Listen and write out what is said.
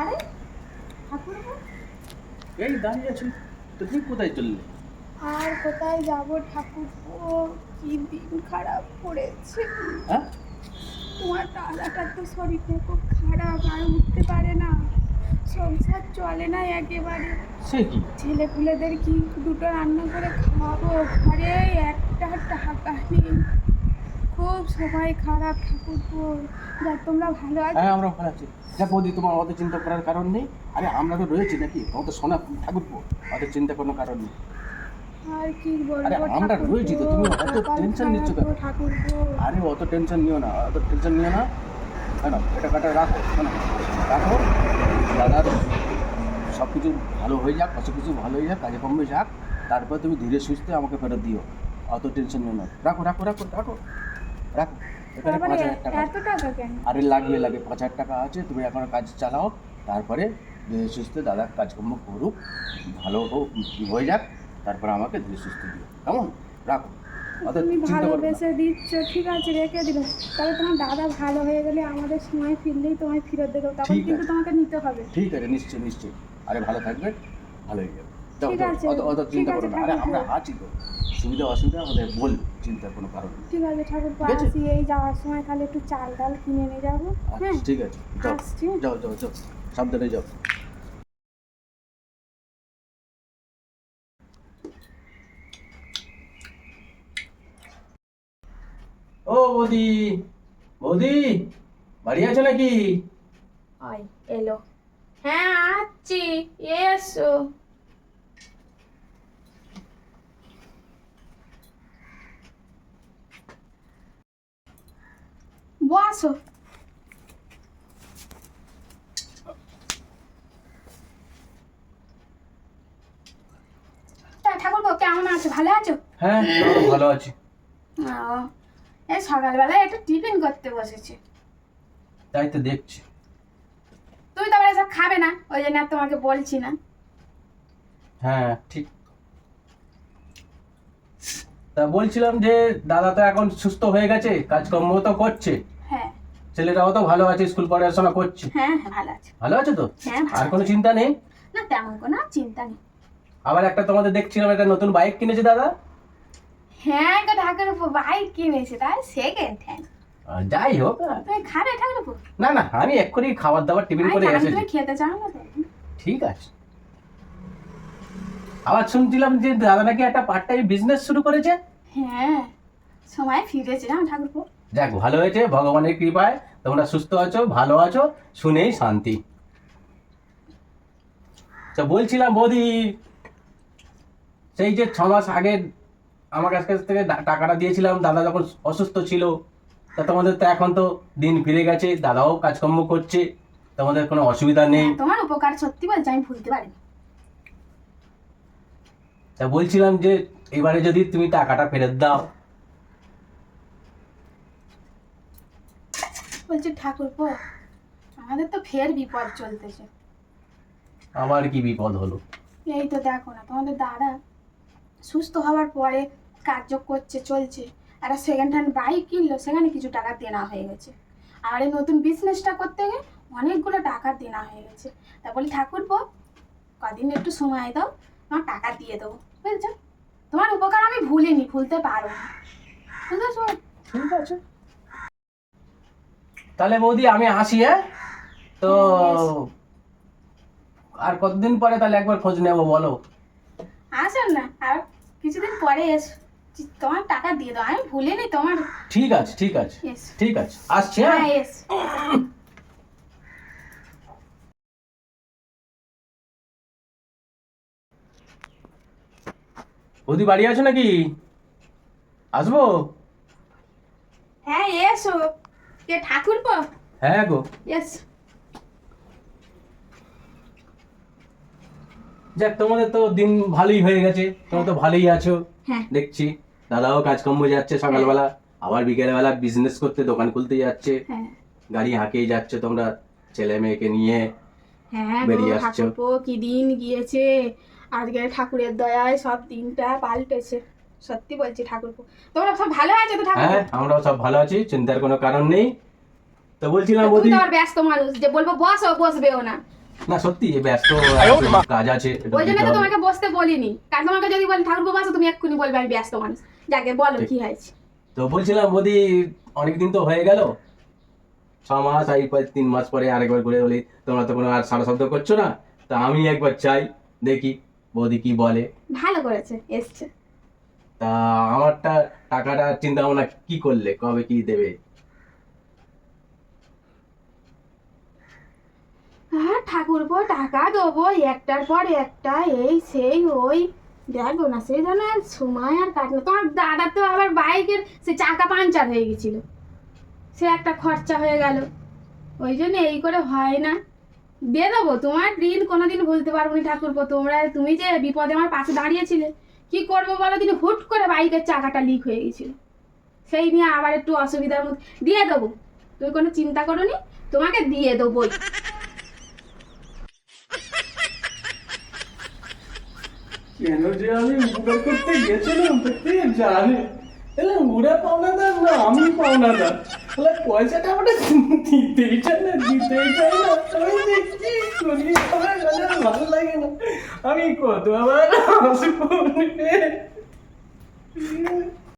আরে এই দাঁড়িয়ে আছি। তো তুই কোথায় চললি? আর কোথায় যাব ঠাকুর কি দিন খারাপ পড়েছে। হ্যাঁ? তোমার দাদাটার তো শরীরটা খুব খারাপ আর উঠতে পারে না। সংসার চলে না একেবারে। সে কি? ছেলে পুলেদের কি দুটো রান্না করে খাওয়াবো? ঘরে একটা টাকা নেই। খুব সবাই খারাপ ঠাকুর যা তোমরা ভালো আছো? হ্যাঁ আমরা ভালো আছি। দেখ বৌদি তোমার অত চিন্তা করার কারণ নেই। আরে আমরা তো রয়েছি নাকি? তোমার তো সোনা ঠাকুর অত চিন্তা কোনো কারণ নেই। আর কি বলব আরে আমরা রয়েছি তো, তুমি অত tension নিচ্ছ কেন? আরে অত টেনশন নিও না অত টেনশন নিও না। কেন? এটা কাটা রাখো কেন? রাখো দাদার সব কিছু ভালো হয়ে যাক সব কিছু ভালো হয়ে যাক কাজে কমবে যাক তারপর তুমি ধীরে সুস্থে আমাকে ফেরত দিও। অত টেনশন নিও না। রাখো রাখো রাখো রাখো রাখো। এখানে পাঁচ হাজার টাকা আরে লাগিয়ে লাগে পাঁচ হাজার টাকা আছে তুমি এখন কাজ চালাও তারপরে ধীরে সুস্থে দাদা কাজকর্ম করুক ভালো হোক হয়ে যাক তারপরে আমাকে ধীরে সুস্থে দিও। কেমন? রাখো। তুমি। ভালোবেসে দিচ্ছ ঠিক আছে রেখে দিলে তবে তোমার দাদা ভালো হয়ে গেলে আমাদের সময় ফিরলেই তোমায় ফেরত দেবো তখন কিন্তু তোমাকে নিতে হবে। ঠিক আছে নিশ্চয়ই নিশ্চয়ই। আরে ভালো থাকবে ভালো হয়ে যাবে। অত অত চিন্তা করো না। আরে আমরা আছি তো। সুবিধা অসুবিধা আমাদের বল চিন্তার কোনো কারণ নেই। ঠিক আছে ঠাকুর আসি এই যাওয়ার সময় তাহলে একটু চাল ডাল কিনে নিয়ে যাব হ্যাঁ? ঠিক আছে যাও। যাও যাও যাও। সাবধানে যাও। ও বৌদি। বৌদি বাড়ি আছো নাকি? এলো। হ্যাঁ আসছি এসো। বসো তা কেমন আছো? ভালো আছো? হ্যাঁ ভালো আছি। এই সকালবেলা একটু টিফিন করতে বসেছি। তাই তো দেখছি। তুমি তো আবার এসব খাবে না ওই জন্য আর তোমাকে বলছি না। হ্যাঁ ঠিক। তা বলছিলাম যে দাদা তো এখন সুস্থ হয়ে গেছে কাজকর্ম তো করছে। ছেলেটাও তো ভালো আছে স্কুল পড়াশোনা করছে। হ্যাঁ হ্যাঁ ভালো আছে। ভালো আছে তো? হ্যাঁ ভালো আর কোনো চিন্তা নেই? না তেমন কোনো চিন্তা নেই। আবার একটা তোমাদের দেখছিলাম একটা নতুন বাইক কিনেছে দাদা? হ্যাঁ গো ঠাকুর বাইক কিনেছে তাই সেকেন্ড হ্যান্ড যাই হোক। খাবে ঠাকুর না না আমি এক্ষুনি খাবার দাবার টিফিন করে এসেছি। খেতে চাও না ঠিক আছে। আবার শুনছিলাম যে দাদা নাকি একটা পার্ট টাইম বিজনেস শুরু করেছে? হ্যাঁ সময় ফিরেছে জানো ঠাকুর যাক ভালো হয়েছে ভগবানের কৃপায়। তোমরা সুস্থ আছো ভালো আছো শুনেই শান্তি। তো বলছিলাম বৌদি সেই যে ছ মাস আগে আমার কাছ কাছ থেকে টাকাটা দিয়েছিলাম দাদা যখন অসুস্থ ছিল তা তোমাদের তো এখন তো দিন ফিরে গেছে দাদাও কাজকর্ম করছে তোমাদের কোনো অসুবিধা নেই। হ্যাঁ, তোমার উপকার সত্যি বলছি আমি ভুলতে পারিনি। তা বলছিলাম যে এবারে যদি তুমি টাকাটা ফেরত দাও বলছি ঠাকুর আমাদের তো ফের বিপদ চলতেছে। আমার কি বিপদ হলো? এই তো দেখো না তোমাদের দাদা সুস্থ হওয়ার পরে কার্য করছে চলছে একটা সেকেন্ড হ্যান্ড বাইক কিনলো সেখানে কিছু টাকা দেনা হয়ে গেছে। আর এই নতুন বিজনেসটা করতে গিয়ে অনেকগুলো টাকা দেনা হয়ে গেছে। তা বলি ঠাকুর কদিন একটু সময় দাও তোমার টাকা দিয়ে দেবো বুঝছ? তোমার উপকার আমি ভুলিনি ভুলতে পারব না। বুঝেছ? ঠিক আছে। তাহলে বৌদি আমি আসি হ্যাঁ? তো হ্যাঁ, আর কতদিন পরে তাহলে একবার খোঁজ নেব বলো? আসেন না আর কিছুদিন পরে এসো তোমার টাকা দিয়ে দাও আমি ভুলিনি তোমার ঠিক আছে ঠিক আছে ঠিক আছে আসছি হ্যাঁ? হ্যাঁ এসো বৌদি বাড়ি আছো নাকি? আসব? হ্যাঁ এসো। কে ঠাকুর হ্যাঁ গো। এস যাক তোমাদের তো দিন ভালোই হয়ে গেছে তোমরা তো ভালোই আছো। হ্যাঁ। দেখছি দাদাও কাজকর্ম যাচ্ছে সকালবেলা আবার বিকেলবেলা বিজনেস করতে দোকান খুলতে যাচ্ছে। হ্যাঁ। গাড়ি হাঁকেই যাচ্ছে তোমরা ছেলে মেয়েকে নিয়ে হ্যাঁ বেরিয়ে আসছো। কি দিন গিয়েছে। আজকে ঠাকুরের দয়ায় সব দিনটা পাল্টেছে। সত্যি বলছি ঠাকুরপো। তোমরা সব ভালো আছো তো ঠাকুর হ্যাঁ আমরাও সব ভালো আছি চিন্তার কোনো কারণ নেই। তো বলছিলাম তুমি বৌদি তো ব্যস্ত মানুষ যে বলব বসো বসবেও না। না সত্যি ব্যস্ত কাজ আছে ওই জন্য তো তোমাকে বসতে বলিনি। কারণ তোমাকে যদি বলি ঠাকুর বাবা তুমি এক্ষুনি বলবে আমি ব্যস্ত মানুষ। যাকে বলো কি হয়েছে। তো বলছিলাম বৌদি অনেকদিন তো হয়ে গেল। ছ মাস এরপর তিন মাস পরে আরেকবার করে বলি তোমরা তো কোনো আর সারা শব্দ করছ না? তা আমি একবার চাই দেখি বৌদি কি বলে। ভালো করেছে এসছে। তা আমারটা টাকাটা চিন্তা ভাবনা কি করলে? কবে কি দেবে? ঠাকুরপো টাকা দেবো একটার পর একটা, এই সেই ওই। দেখো না, সেই জন্য আর সময় আর কাটলো। তোমার দাদার তো আবার বাইকের সে চাকা পাঞ্চার হয়ে গেছিল। সে একটা খরচা হয়ে গেল। ওই জন্য এই করে হয় না। দিয়ে দেবো, তোমার ঋণ কোনোদিন ভুলতে পারব না ঠাকুরপো। তোমরা, তুমি যে বিপদে আমার পাশে দাঁড়িয়েছিলে কি করব বলো? দিন হুট করে বাইকের চাকাটা লিক হয়ে গেছিল। সেই নিয়ে আবার একটু অসুবিধার মধ্যে দিয়ে দেবো। তুমি কোনো চিন্তা করো নি তোমাকে দিয়ে দেবোই। কেন যে আমি উপকার করতে গেছিলাম দেখতে জানি। তাহলে ওরা পাওনাদার না, আমি পাওনাদার। তাহলে পয়সাটা আমাকে দিতেই চাই না, দিতেই চাই না। আমার কাছে ভালো লাগে না। আমি কত আবার হাসি